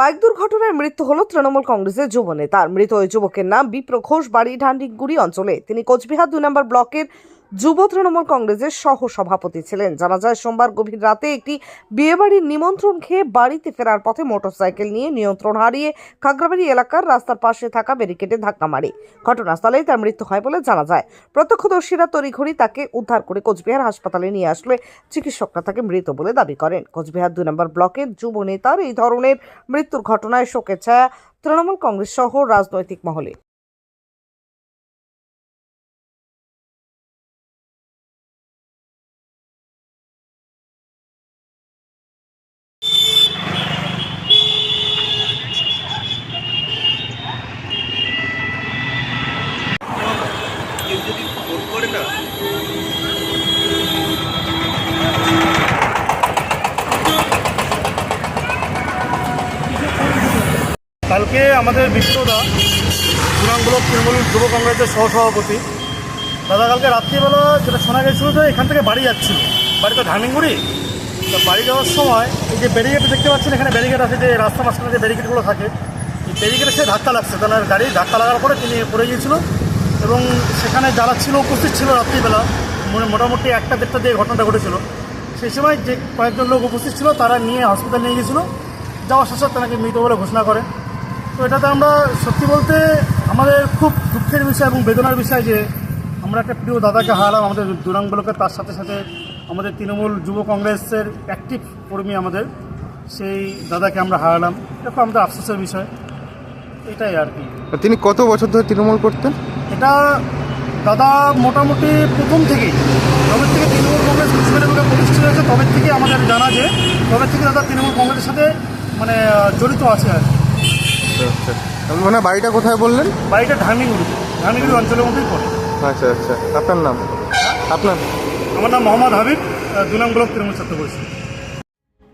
Bike দুর্ঘটনায় মৃত্যু হল তৃণমূল কংগ্রেসের যুব নেতার মৃত ওই যুবকের নাম বিপ্র ঘোষ বাড়ি ঢান্ডিগুড়ি অঞ্চলে। তিনি কোচবিহার দুই নম্বর ব্লকের যুব তৃণমূল কংগ্রেসের সহ সভাপতি ছিলেন। জানা যায়, সোমবার গভীর রাতে একটি বিয়েবাড়ির নিমন্ত্রণ খেয়ে বাড়িতে ফেরার পথে মোটরসাইকেল নিয়ে নিয়ন্ত্রণ হারিয়ে খাগড়াবাড়ি এলাকার রাস্তার পাশে থাকা ব্যারিকেডে ধাক্কা মারে। ঘটনাস্থলেই তার মৃত্যু হয় বলে জানা যায়। প্রত্যক্ষদর্শীরা তড়িঘড়ি তাকে উদ্ধার করে কোচবিহার হাসপাতালে নিয়ে আসলে চিকিৎসকরা তাকে মৃত বলে দাবি করেন। কোচবিহার দুই নম্বর ব্লকের যুব নেতার এই ধরনের মৃত্যুর ঘটনায় শোকের ছায়া তৃণমূল কংগ্রেস সহ রাজনৈতিক মহলে। করে না কালকে আমাদের বিপ্রদা তৃণমূল তৃণমূল যুব কংগ্রেসের সহসভাপতি। দাদা, কালকে রাত্রিবেলা যেটা শোনা গেছিল যে এখান থেকে বাড়ি যাচ্ছিল। বাড়ি তো ধামিংগুড়ি তো বাড়ি যাওয়ার সময় এই যে ব্যারিকেড দেখতে পাচ্ছেন, এখানে ব্যারিকেড আছে যে রাস্তা মাঝখানে যে ব্যারিকেডগুলো থাকে, এই ব্যারিকেডে সে ধাক্কা লাগছে। তার গাড়ি ধাক্কা লাগার পরে তিনি পড়ে গিয়েছিল। এবং সেখানে যারা ছিল, উপস্থিত ছিল রাত্রিবেলা মো- মোটামুটি একটা দেড়টা দিয়ে ঘটনাটা ঘটেছিল। সেই সময় যে কয়েকজন লোক উপস্থিত ছিল, তারা নিয়ে হসপিটাল নিয়ে গিয়েছিল। যাওয়ার শেষে তাকে মৃত বলে ঘোষণা করে। তো এটাতে আমরা সত্যি বলতে আমাদের খুব দুঃখের বিষয় এবং বেদনার বিষয় যে আমরা একটা প্রিয় দাদাকে হারালাম আমাদের দুরাং ব্লকের, তার সাথে সাথে আমাদের তৃণমূল যুব কংগ্রেসের অ্যাক্টিভ কর্মী আমাদের, সেই দাদাকে আমরা হারালাম। এটা খুব আমাদের আফসোসের বিষয়। এটাই আর কি। তিনি কত বছর ধরে তৃণমূল করতেন? এটা দাদা মোটামুটি প্রথম থেকেই। তবে থেকে তৃণমূল কংগ্রেস কুচবিহারে প্রতিষ্ঠিত হয়েছে তবে থেকে আমাদের জানা যে তবে থেকে দাদা তৃণমূল কংগ্রেসের সাথে মানে জড়িত আছে আর কি। আচ্ছা মানে বাড়িটা কোথায় বললেন? বাড়িটা ধামিগুড়ি ধামিগুড়ি অঞ্চলের মধ্যেই পড়ে। আচ্ছা আচ্ছা। আপনার নাম? আপনার? আমার নাম মোহাম্মদ হাবিব আহ, দু নং ব্লক তৃণমূল ছাত্র পরিষদ।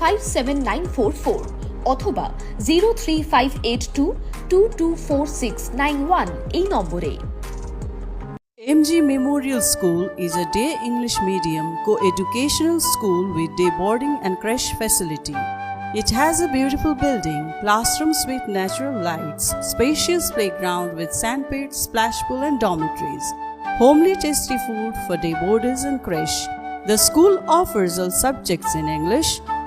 Five seven nine four four অথবা zero three five eight two two two four six nine one এই নম্বরে MG Memorial School is a day English medium co-educational school with day boarding and creche facility. It has a beautiful building, classrooms with natural lights, spacious playground with sandpit, splash pool and dormitories, homely tasty food for day boarders and creche. The school offers all subjects in English.